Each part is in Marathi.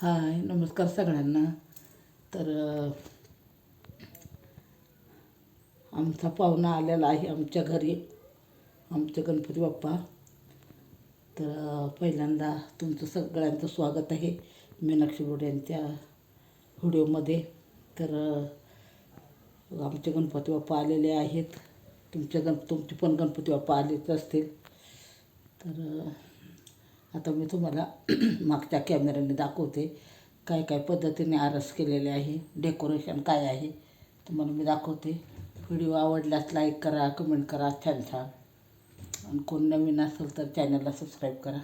हाय नमस्कार सगळ्यांना. तर आमचा पाहुणा आलेला आहे आमच्या घरी. आमचे गणपती बाप्पा. तर पहिल्यांदा तुमचं सगळ्यांचं स्वागत आहे मीनाक्षी बोड यांच्या व्हिडिओमध्ये. तर आमचे गणपती बाप्पा आलेले आहेत. तुमच्या गण तुमचे पण गणपती बाप्पा आलेच असतील. तर आता मी तुम्हाला मागच्या कॅमेऱ्याने दाखवते काय काय पद्धतीने आरस केलेले आहे डेकोरेशन काय आहे. तुम्हाला मी दाखवते. व्हिडिओ आवडल्यास लाईक करा कमेंट करा छान छान. आणि कोण नवीन असेल तर चॅनलला सबस्क्राईब करा.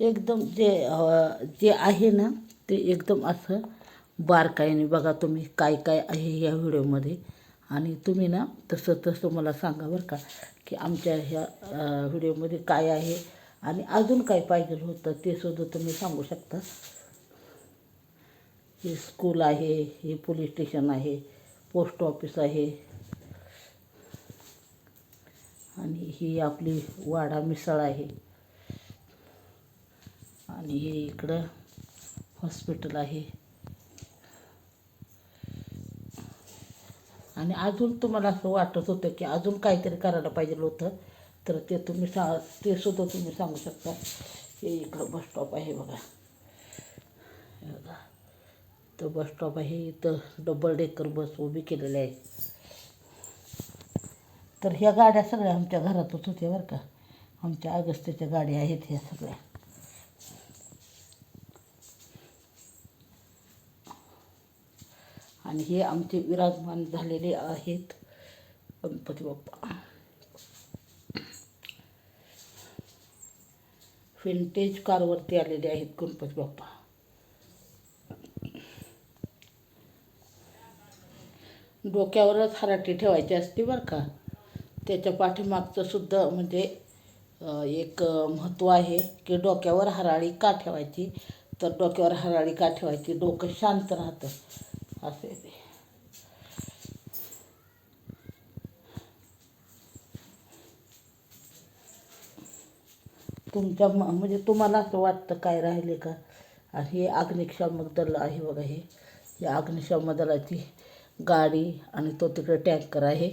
एकदम जे जे आहे ना ते एकदम असं बारकाईने बघा तुम्ही काय काय आहे या व्हिडिओमध्ये आणि तुम्ही ना तसं तसं मला सांगा बरं का की आमच्या ह्या व्हिडिओमध्ये काय आहे आणि अजून काय पाहिजे होतं ते सुद्धा तुम्ही सांगू शकता. हे स्कूल आहे हे पोलीस स्टेशन आहे पोस्ट ऑफिस आहे. आणि ही आपली वाडा मिसळ आहे. आणि हे इकडं हॉस्पिटल आहे. आणि अजून तुम्हाला असं वाटत होतं की अजून काहीतरी करायला पाहिजे होतं तर ते तुम्ही सा ते सुद्धा तुम्ही सांगू शकता. हे इकडं बस स्टॉप आहे बघा. बघा. तर बस स्टॉप आहे इथं डबल डेकर बस उभी केलेली आहे. तर ह्या गाड्या सगळ्या आमच्या घरातच होत्या बरं का. आमच्या अगस्त्याच्या गाड्या आहेत ह्या सगळ्या. आणि हे आमचे विराजमान झालेले आहेत गणपती बाप्पा. विंटेज कारवरती आलेले आहेत गणपती बाप्पा. डोक्यावरच हराटी ठेवायची असते बरं का. त्याच्या पाठीमागचं सुद्धा म्हणजे एक महत्त्व आहे की डोक्यावर हराळी का ठेवायची? तर डोक्यावर हराळी का ठेवायची? डोकं शांत राहतं. असे ते तुमच्या म- म्हणजे तुम्हाला असं वाटतं काय राहिले का? आणि हे अग्निशामक दल आहे बघा हे. हे अग्निशामक दलाची गाडी आणि तो तिकडे टँकर आहे.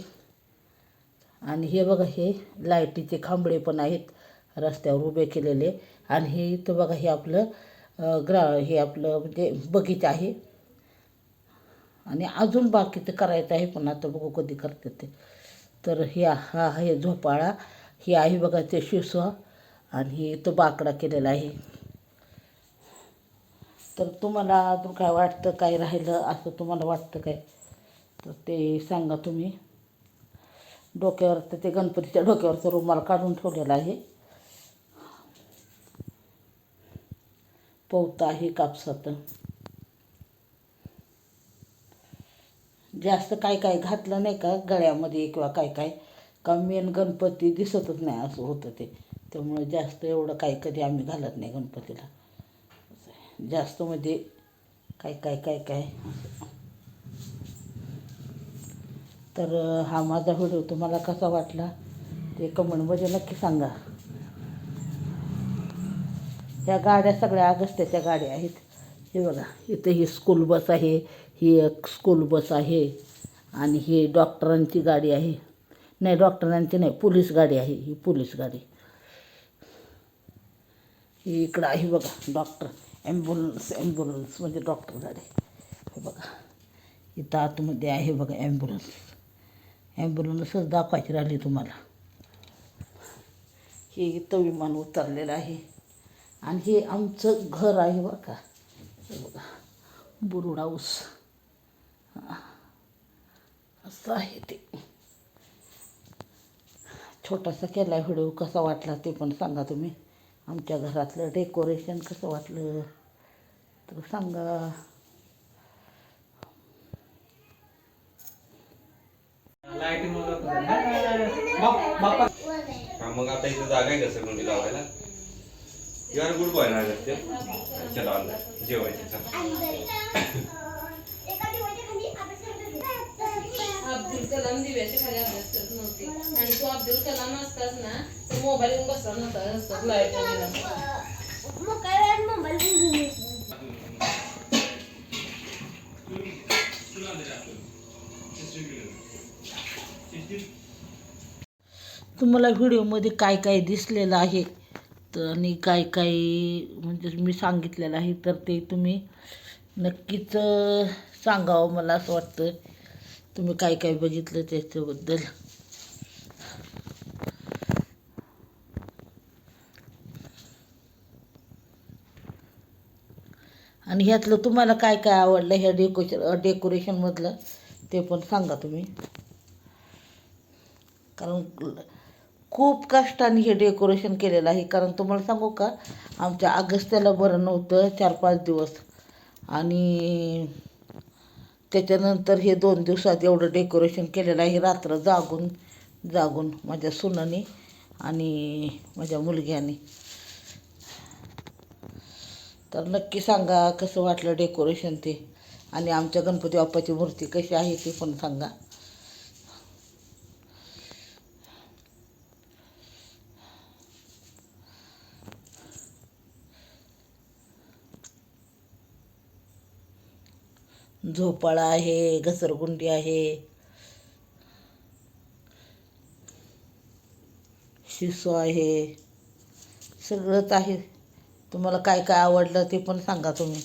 आणि हे बघा हे लाईटीचे खांबळे पण आहेत. रस्त्यावर उभे केलेले. आणि हे इथं बघा हे आपलं ग्रा हे आपलं म्हणजे बगीचा आहे. आणि अजून बाकीचं करायचं आहे पण आता बघू कधी करते ते. तर हे हा आहे झोपाळा. ही आहे बघा ते शिसवा आणि तो बाकडा केलेला आहे. तर तुम्हाला अजून काय वाटतं काय राहिलं असं तुम्हाला वाटतं काय? तर ते सांगा तुम्ही. डोक्यावर तर ते गणपतीच्या डोक्यावरचं रुमाल काढून ठेवलेला आहे. पवता आहे कापसाचं. जास्त काय काय घातलं नाही का? गळ्यामध्ये किंवा काय काय. का मेन गणपती दिसतच नाही असं होतं ते. त्यामुळे जास्त एवढं काय कधी आम्ही घालत नाही गणपतीला. जास्त म्हणजे काय काय काय काय. असं. तर हा माझा व्हिडिओ तुम्हाला कसा वाटला ते कमेंटमध्ये नक्की सांगा. ह्या गाड्या सगळ्या अगस्त्याच्या गाड्या आहेत. हे बघा इथे ही स्कूल बस आहे. ही एक स्कूल बस आहे आणि ही डॉक्टरांची गाडी आहे. नाही डॉक्टरांची नाही पोलीस गाडी आहे ही पोलीस गाडी. ही इकडं आहे बघा डॉक्टर ॲम्ब्युलन्स ॲम्ब्युलन्स म्हणजे डॉक्टर गाडी. हे बघा इथं आतमध्ये आहे बघा ॲम्ब्युलन्स ॲम्ब्युलन्सच दाखवायची राहिली तुम्हाला. हे इथं विमान उतरलेलं आहे. आणि हे आमचं घर आहे बरं का. हे बघा बुरुड हाऊस. असं आहे ते? छोटासा केला व्हिडिओ कसा वाटला ते पण सांगा तुम्ही. आमच्या घरातलं डेकोरेशन कसं वाटलं? तर सांगा. हा मग आता इथं जागा आहे का सगळं लावायला? यू आर गुड बॉय ना चला जेवायचं. कलाम दिव्याच्या खाली अभ्यास करत नव्हते. आणि तो अब्दुल कलाम असताच ना तो मोबाईल घेऊन बसला नव्हता रस्त्यात लाइट तुम्हाला व्हिडिओमध्ये काय काय दिसलेलं आहे? तर आणि काय काय म्हणजे मी सांगितलेलं आहे तर ते तुम्ही नक्कीच सांगावं मला असं वाटतं. तुम्ही काय काय बघितलं त्याच्याबद्दल? आणि ह्यातलं तुम्हाला काय काय आवडलं ह्या डेकोरेशन डेकोरेशनमधलं ते पण सांगा तुम्ही. कारण खूप कष्टाने हे डेकोरेशन केलेलं आहे. कारण तुम्हाला सांगू का आमच्या अगस्त्याला बरं नव्हतं चार पाच दिवस. आणि त्याच्यानंतर हे दोन दिवसात एवढं डेकोरेशन केलेलं आहे रात्र जागून जागून माझ्या सुनानी आणि माझ्या मुलग्याने. तर नक्की सांगा कसं वाटलं डेकोरेशन ते? आणि आमच्या गणपती बाप्पाची मूर्ती कशी आहे ते पण सांगा. झोपाळा आहे घसरगुंडी आहे. शिसो आहे. सगळंच आहे. तुम्हाला काय काय आवडलं ते पण सांगा तुम्ही.